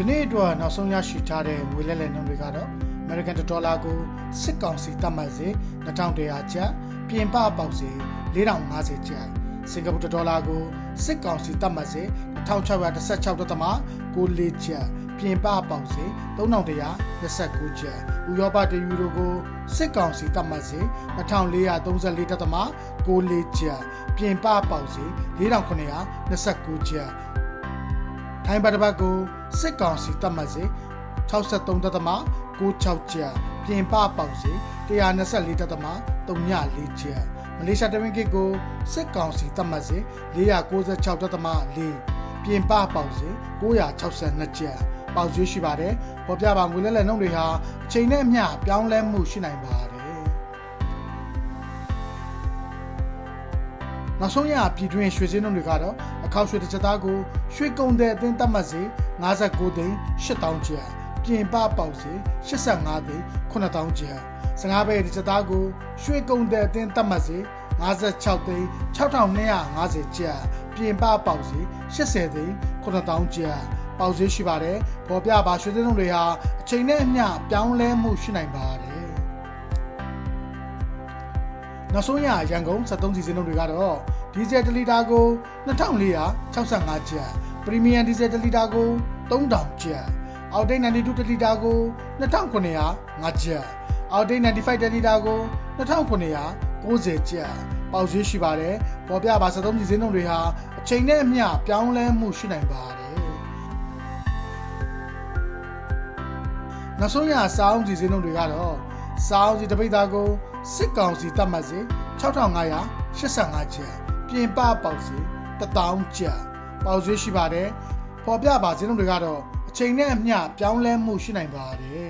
ကနေ့အတွက်နောက်ဆုံးရရှိထားတဲ့ငွေလဲလှယ်နှုန်းတွေကတော့ American ဒေါ်လာကိုစစ်ကောင်စီတတ်မှတ်စေ2100ကျပ်ပြင်ပပေါက်စေ4050ကျပ်စင်ကာပူဒေါ်လာကိုစစ်ကောင်စီတတ်မှတ်စေ1616.94ကျပ်ပြင်ပပေါက်စေ3129ကျပ်ဥရောပတယူရိုကိုစစ်ကောင်စီတတ်မှတ်စေ2434.94ကျပ်ပြင်ပပေါက်စေ4929ကျပ် ထိုင်းဘတ်တစ်ပတ်ကိုစစ်ကောင်စီတပ်မှတ်စေ63.96ကျပ်ပြင်ပပေါက်စေ124.34ကျပ်မလေးရှားတဝင်းကစ်ကိုစစ်ကောင်စီတပ်မှတ်စေ496.4ပြင်ပပေါက်စေ962ကျပ်ပေါက်ရွှေရှိပါတယ်ပေါ်ပြပါငွေလဲလဲနှုန်းတွေဟာအချိန်နဲ့အမျှပြောင်းလဲမှုရှိနိုင်ပါတယ် နောက်ဆုံးရပြည်တွင်းရွှေစင်းနှုန်းတွေကတော့အခောက်ရွှေတစ်ချက်သားကိုရွှေကုန်တဲ့အသင်းတတ်မှတ်စေ59သိန်း8000ကျပ်ပြင်ပပေါက်စေ85သိန်း9000ကျပ်15ပဲတစ်ချက်သားကိုရွှေကုန်တဲ့အသင်းတတ်မှတ်စေ56သိန်း6250ကျပ်ပြင်ပပေါက်စေ80သိန်း9000ကျပ်ပေါက်ဈေးရှိပါတယ်ပေါ်ပြပါရွှေစင်းနှုန်းတွေဟာအချိန်နဲ့အမျှပြောင်းလဲမှုရှိနိုင်ပါတယ် နောက်ဆုံးရရန်ကုန်73စီစဉ်တို့တွေကတော့ဒီဇယ်1လီတာကို2465ကျပ်ပရီမီယံဒီဇယ်1လီတာကို3000ကျပ်အောက်တိတ်92တလီတာကို2905ကျပ်အောက်တိတ်95တလီတာကို2990ကျပ်ပေါက်ဈေးရှိပါတယ်ပေါ်ပြပါ73စီစဉ်တို့တွေဟာအချိန်နဲ့အမျှပြောင်းလဲမှုရှိနိုင်ပါတယ်နောက်ဆုံးရစာအုပ်စီစဉ်တို့တွေကတော့စာအုပ်စီတပိတ်သားကို စစ်ကောင်စီတတ်မှတ်စေ6585ကျပ်ပြင်ပပေါက်စေ1000ကျပ်ပေါက်ဈေးရှိပါတယ်ပေါ်ပြပါဈေးနှုန်းတွေကတော့အချိန်နဲ့အမျှပြောင်းလဲမှုရှိနိုင်ပါတယ်